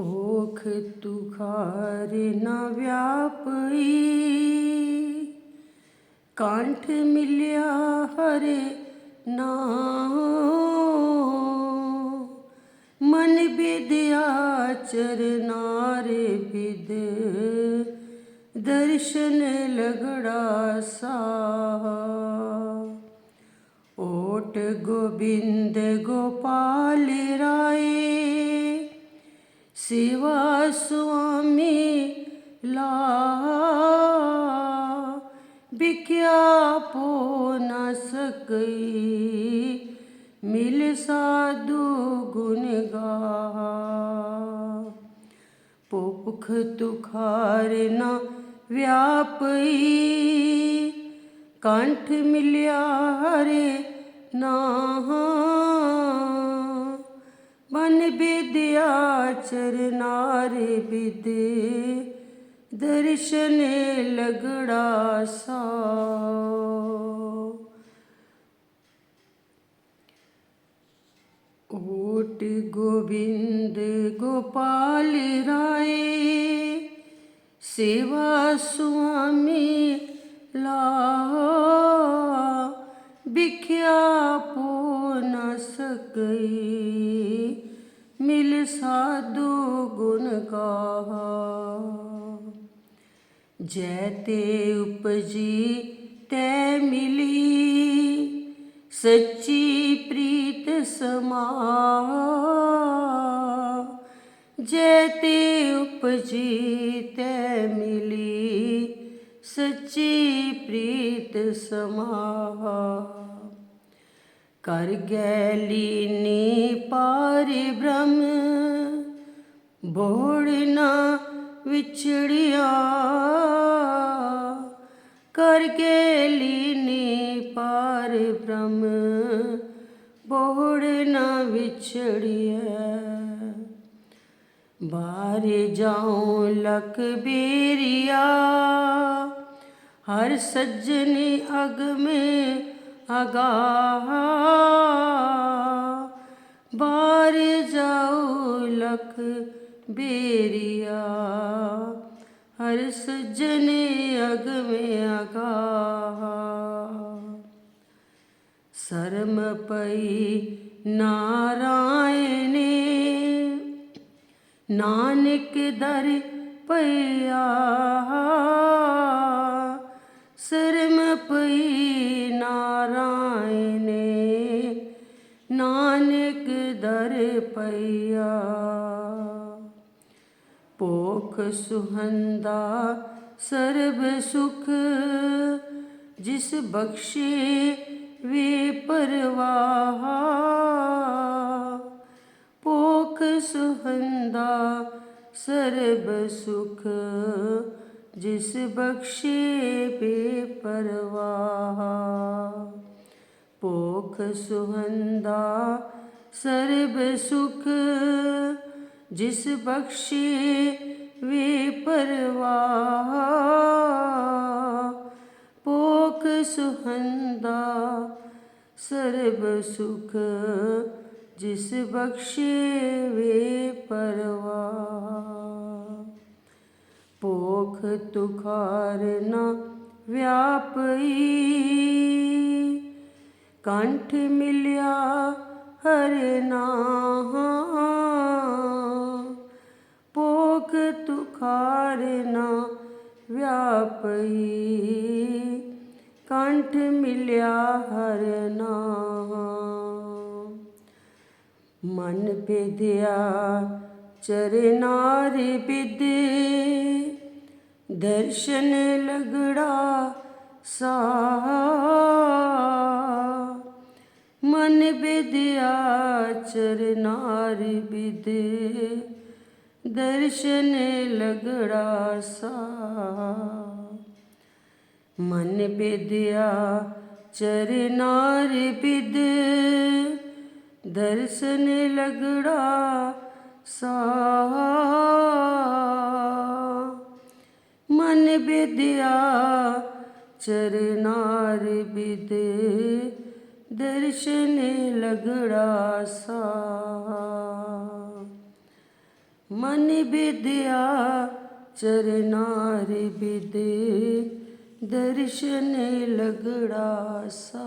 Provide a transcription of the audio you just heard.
ਭੋਖ ਤੁਖਾਰ ਨ ਵਿਆਪਈ। ਕੰਠ ਮਿਲਿਆ ਹਰੇ ਨਾਮ। ਮਨ ਵਿਦਿਆ ਚਰਨਾਰੇ ਵਿਦ ਦਰਸ਼ਨ ਲਗੜਾ ਸਾ ਓਟ ਗੋਬਿੰਦ ਗੋਪਾਲ ਰਾਏ ਸੇਵਾ ਸੁਆਮੀ ਲਾ ਬਿਕਿਆ ਪੋ ਨ ਸਕਈ ਮਿਲ ਸਾਧੂ ਗੁਣ ਗਾ ਭੁਖ ਤੁਖਾਰ ਨ ਵਿਆਪਈ ਕੰਠ ਮਿਲਿਆ ਹਰੇ ਨਾਹ ਮਨ ਵਿਦਿਆ ਚਰਨਾਰੇ ਬਿਦੇ ਦਰਸ਼ਨ ਲਗੜਾ ਸਾ ਓਟ ਗੋਬਿੰਦ ਗੋਪਾਲ ਰਾਏ, ਸੇਵਾ ਸੁਆਮੀ ਲਾ ਬਿਖਿਆ ਪੋ ਨ ਸਕਈ। ਮਿਲ ਸਾਧੂ ਗੁਣ ਗਾ ਜੈ ਤੇ ਉਪਜੀ ਤੈ ਮਿਲੀ, ਸੱਚੀ ਪ੍ਰੀਤ ਸਮਾ ਜੈ ਤੇ ਉਪਜੀ ਤੈ ਮਿਲੀ, ਸੱਚੀ ਪ੍ਰੀਤ ਸਮਾ ਕਰ ਗੈ ਲੀਨੀ ਬ੍ਰਹਮ, ਬੋੜ ਨਾ ਵਿਛੜਿਆ। ਕਰ ਗੈਲੀਨੀ ਲੀਨੀ ਪਾਰ ਬ੍ਰਹਮ, ਬੋੜ ਨਾ ਵਿਛੜਿਆ। ਬਾਰੇ ਜਾਉ ਲਖ ਬੇਰੀਆ, ਹਰ ਸੱਜਣੀ ਅਗ ਮੇ ਅਗਾ ਬੇਰੀਆ। ਹਰ ਸੱਜਣੇ ਅਗ ਮੇ ਸਰਮ ਪਈ ਨਾਰਾਇਣੇ। ਨਾਨਕ ਦਰ ਪਈਆ ਸਰਮ ਪਈ ਨਾਰਾਇਣ ਸੁਹੰਦਾ ਸਰਬ ਸੁਖ, ਜਿਸ ਬਖਸ਼ੇ ਵੇ ਪਰਵਾਹ। ਭੋਖ ਸੁਹੰਦਾ ਸਰਬ ਸੁਖ, ਜਿਸ ਬਖਸ਼ੇ ਬੇ ਪਰਵਾਹ। ਭੋਖ ਸੁਹੰਦਾ ਸਰਬ ਸੁਖ, ਜਿਸ ਬਖਸ਼ੇ ਵੇ ਪਰਵਾਹ। ਭੋਖ ਸੁਹੰਦਾ ਸਰਬ ਸੁਖ, ਜਿਸ ਬਖਸ਼ੇ ਵੇ ਪਰਵਾਹ। ਭੋਖ ਤੁਖਾਰ ਨ ਵਿਆਪਈ। ਕੰਠ ਮਿਲਿਆ ਹਰਿ ਨਾਮ ਤੁਖਾਰ ਨ ਵਿਆਪਈ। ਕੰਠ ਮਿਲਿਆ ਹਰਿ ਨਾਮ ਮਨ ਵਿਦਿਆ ਚਰਨਾਰਿ ਬਿਦੇ ਦਰਸ਼ਨ ਲਗੜਾ ਸਾ ਮਨ ਵਿਦਿਆ ਚਰਨਾਰਿ ਬਿਦੇ ਦਰਸ਼ਨ ਲਗੜਾ ਸਾ। ਮਨ ਵਿਦਿਆ ਚਰਨਾਰਿ ਬਿਦ ਦਰਸ਼ਨ ਲਗੜਾ ਸਾ। ਮਨ ਵਿਦਿਆ ਚਰਨਾਰ ਬਿਦ ਦਰਸ਼ਨ ਲਗੜਾ ਸਾ। ਮਨ ਵਿਦਿਆ ਚਰਨਾਰ ਬਿਦ ਦਰਸ਼ਨ ਲਗੜਾ ਸਾ